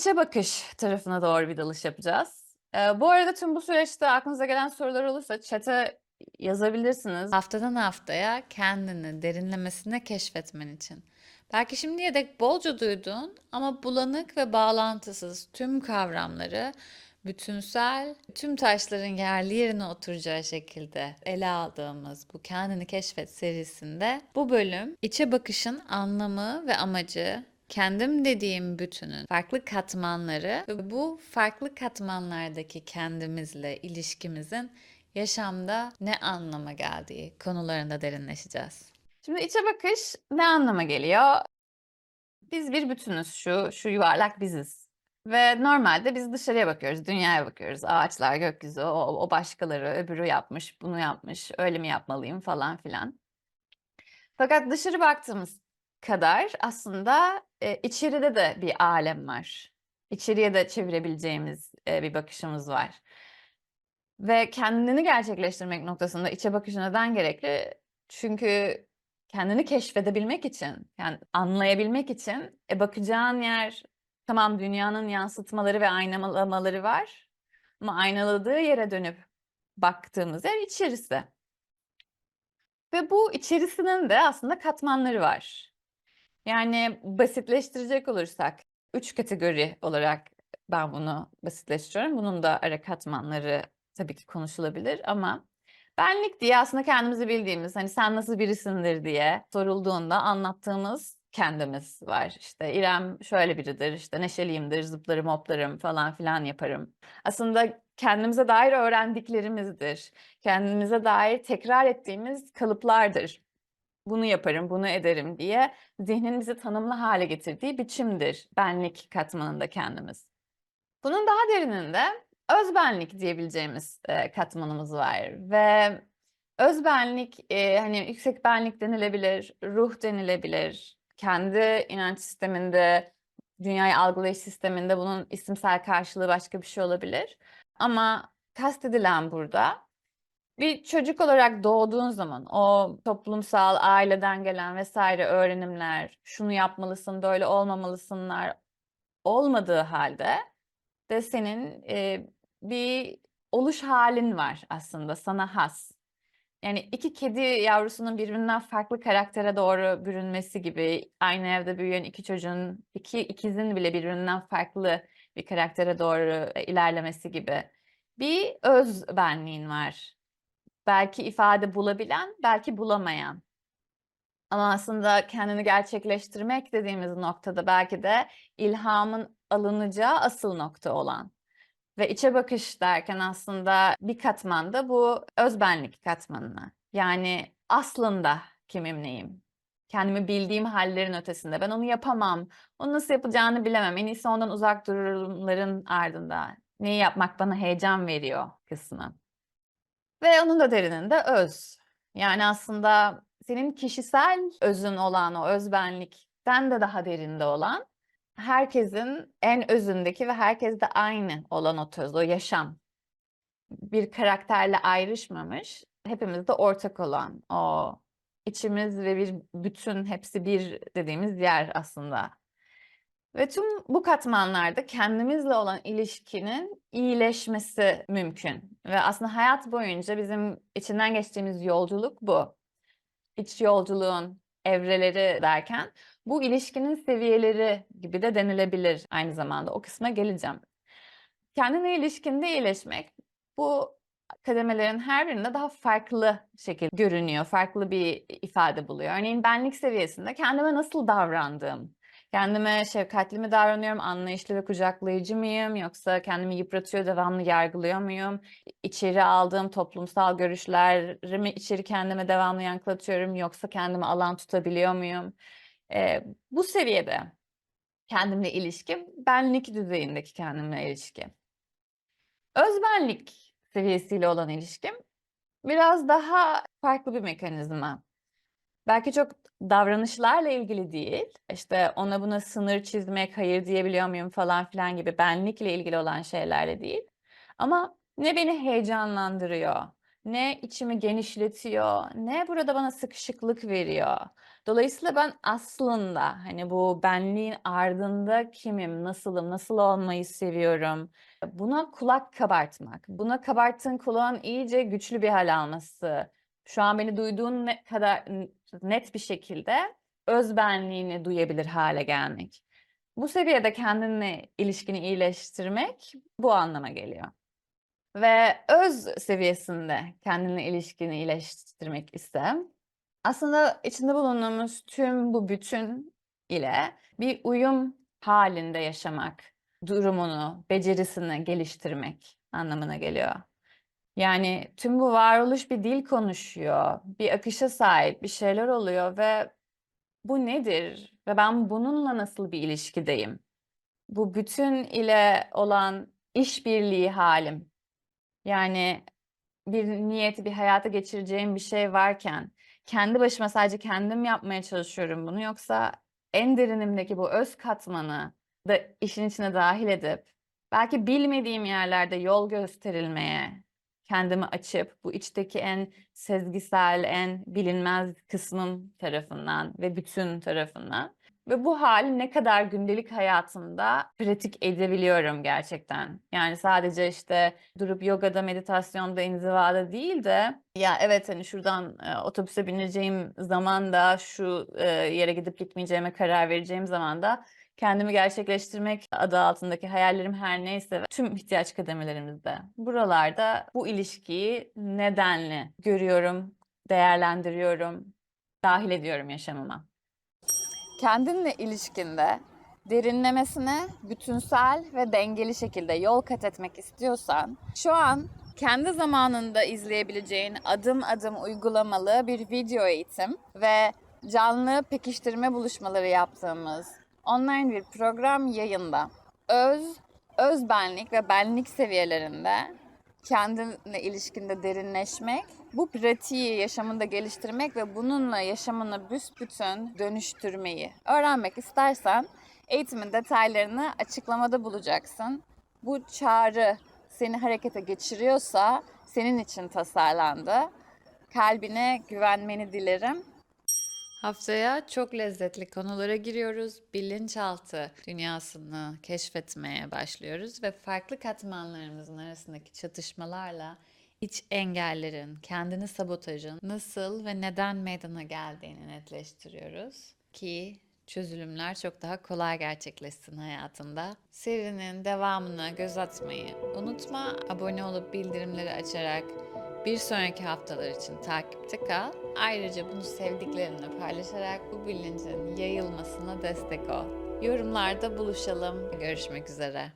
içe bakış tarafına doğru bir dalış yapacağız. Eee, bu arada tüm bu süreçte aklınıza gelen sorular olursa chat'e yazabilirsiniz. Haftadan haftaya kendini derinlemesine keşfetmen için. Belki şimdiye dek bolca duyduğun ama bulanık ve bağlantısız tüm kavramları bütünsel, tüm taşların yerli yerine oturacağı şekilde ele aldığımız bu Kendini Keşfet serisinde bu bölüm içe bakışın anlamı ve amacı, kendim dediğim bütünün farklı katmanları ve bu farklı katmanlardaki kendimizle ilişkimizin yaşamda ne anlama geldiği konularında derinleşeceğiz. Şimdi içe bakış ne anlama geliyor? Biz bir bütünüz şu, şu yuvarlak biziz. Ve normalde biz dışarıya bakıyoruz, dünyaya bakıyoruz. Ağaçlar, gökyüzü, o, o başkaları, öbürü yapmış, bunu yapmış, öyle mi yapmalıyım falan filan. Fakat dışarı baktığımız kadar aslında e, içeride de bir alem var. İçeriye de çevirebileceğimiz e, bir bakışımız var. Ve kendini gerçekleştirmek noktasında içe bakış neden gerekli? Çünkü kendini keşfedebilmek için, yani anlayabilmek için e, bakacağın yer tamam dünyanın yansıtmaları ve aynalamaları var. Ama aynaladığı yere dönüp baktığımız yer içerisi. Ve bu içerisinin de aslında katmanları var. Yani basitleştirecek olursak üç kategori olarak ben bunu basitleştiriyorum. Bunun da ara katmanları tabii ki konuşulabilir ama benlik diye aslında kendimizi bildiğimiz hani sen nasıl birisindir diye sorulduğunda anlattığımız kendimiz var. İşte İrem şöyle biridir, işte neşeliyimdir, zıplarım, hoplarım falan filan yaparım. Aslında kendimize dair öğrendiklerimizdir. Kendimize dair tekrar ettiğimiz kalıplardır. Bunu yaparım, bunu ederim diye zihnin bizi tanımlı hale getirdiği biçimdir benlik katmanında kendimiz. Bunun daha derininde özbenlik diyebileceğimiz e, katmanımız var ve özbenlik e, hani yüksek benlik denilebilir, ruh denilebilir, kendi inanç sisteminde, dünyayı algılayış sisteminde bunun isimsel karşılığı başka bir şey olabilir. Ama kastedilen burada bir çocuk olarak doğduğun zaman o toplumsal aileden gelen vesaire öğrenimler, şunu yapmalısın, böyle olmamalısınlar olmadığı halde de senin e, bir oluş halin var aslında sana has. Yani iki kedi yavrusunun birbirinden farklı karaktere doğru bürünmesi gibi, aynı evde büyüyen iki çocuğun, iki ikizin bile birbirinden farklı bir karaktere doğru e, ilerlemesi gibi bir öz benliğin var. Belki ifade bulabilen, belki bulamayan. Ama aslında kendini gerçekleştirmek dediğimiz noktada belki de ilhamın alınacağı asıl nokta olan. Ve içe bakış derken aslında bir katmanda bu özbenlik katmanına. Yani aslında kimim neyim? Kendimi bildiğim hallerin ötesinde. Ben onu yapamam. Onu nasıl yapacağını bilemem. En iyisi ondan uzak durumların ardında. Neyi yapmak bana heyecan veriyor kısmı. Ve onun da derininde öz. Yani aslında senin kişisel özün olan o özbenlikten de daha derinde olan herkesin en özündeki ve herkeste aynı olan o töz, o yaşam. Bir karakterle ayrışmamış, hepimizde ortak olan o içimiz ve bir bütün hepsi bir dediğimiz yer aslında. Ve tüm bu katmanlarda kendimizle olan ilişkinin iyileşmesi mümkün. Ve aslında hayat boyunca bizim içinden geçtiğimiz yolculuk bu. İç yolculuğun evreleri derken bu ilişkinin seviyeleri gibi de denilebilir aynı zamanda. O kısma geleceğim. Kendine ilişkinde iyileşmek bu kademelerin her birinde daha farklı şekilde görünüyor, farklı bir ifade buluyor. Örneğin benlik seviyesinde kendime nasıl davrandığım, kendime şefkatli mi davranıyorum, anlayışlı ve kucaklayıcı mıyım, yoksa kendimi yıpratıyor, devamlı yargılıyor muyum? İçeri aldığım toplumsal görüşlerimi içeri kendime devamlı yankılatıyorum, yoksa kendimi alan tutabiliyor muyum? Ee, bu seviyede kendimle ilişkim, benlik düzeyindeki kendimle ilişki. Özbenlik seviyesiyle olan ilişkim biraz daha farklı bir mekanizma. Belki çok davranışlarla ilgili değil. İşte ona buna sınır çizmek, hayır diyebiliyor muyum falan filan gibi benlikle ilgili olan şeylerle değil. Ama ne beni heyecanlandırıyor, ne içimi genişletiyor, ne burada bana sıkışıklık veriyor. Dolayısıyla ben aslında hani bu benliğin ardında kimim, nasılım, nasıl olmayı seviyorum. Buna kulak kabartmak, buna kabarttığın kulağın iyice güçlü bir hal alması. Şu an beni duyduğun ne kadar net bir şekilde öz benliğini duyabilir hale gelmek. Bu seviyede kendinle ilişkini iyileştirmek bu anlama geliyor. Ve öz seviyesinde kendinle ilişkini iyileştirmek ise aslında içinde bulunduğumuz tüm bu bütün ile bir uyum halinde yaşamak, durumunu, becerisini geliştirmek anlamına geliyor. Yani tüm bu varoluş bir dil konuşuyor, bir akışa sahip, bir şeyler oluyor ve bu nedir ve ben bununla nasıl bir ilişkideyim? Bu bütün ile olan işbirliği halim. Yani bir niyeti, bir hayata geçireceğim bir şey varken kendi başıma sadece kendim yapmaya çalışıyorum bunu yoksa en derinimdeki bu öz katmanı da işin içine dahil edip belki bilmediğim yerlerde yol gösterilmeye kendimi açıp bu içteki en sezgisel, en bilinmez kısmım tarafından ve bütün tarafından ve bu hali ne kadar gündelik hayatımda pratik edebiliyorum gerçekten. Yani sadece işte durup yogada, meditasyonda, inzivada değil de ya evet hani şuradan e, otobüse bineceğim zaman da şu e, yere gidip gitmeyeceğime karar vereceğim zaman da kendimi gerçekleştirmek adı altındaki hayallerim her neyse tüm ihtiyaç kademelerimizde. Buralarda bu ilişkiyi nedenli görüyorum, değerlendiriyorum, dahil ediyorum yaşamıma. Kendinle ilişkinde derinlemesine bütünsel ve dengeli şekilde yol kat etmek istiyorsan şu an kendi zamanında izleyebileceğin adım adım uygulamalı bir video eğitim ve canlı pekiştirme buluşmaları yaptığımız online bir program yayında. Öz, öz benlik ve benlik seviyelerinde kendinle ilişkinde derinleşmek, bu pratiği yaşamında geliştirmek ve bununla yaşamını büsbütün dönüştürmeyi öğrenmek istersen eğitimin detaylarını açıklamada bulacaksın. Bu çağrı seni harekete geçiriyorsa senin için tasarlandı. Kalbine güvenmeni dilerim. Haftaya çok lezzetli konulara giriyoruz. Bilinçaltı dünyasını keşfetmeye başlıyoruz ve farklı katmanlarımızın arasındaki çatışmalarla iç engellerin, kendini sabotajın nasıl ve neden meydana geldiğini netleştiriyoruz ki çözülümler çok daha kolay gerçekleşsin hayatında. Serinin devamına göz atmayı unutma. Abone olup bildirimleri açarak bir sonraki haftalar için takipte kal. Ayrıca bunu sevdiklerinle paylaşarak bu bilincin yayılmasına destek ol. Yorumlarda buluşalım. Görüşmek üzere.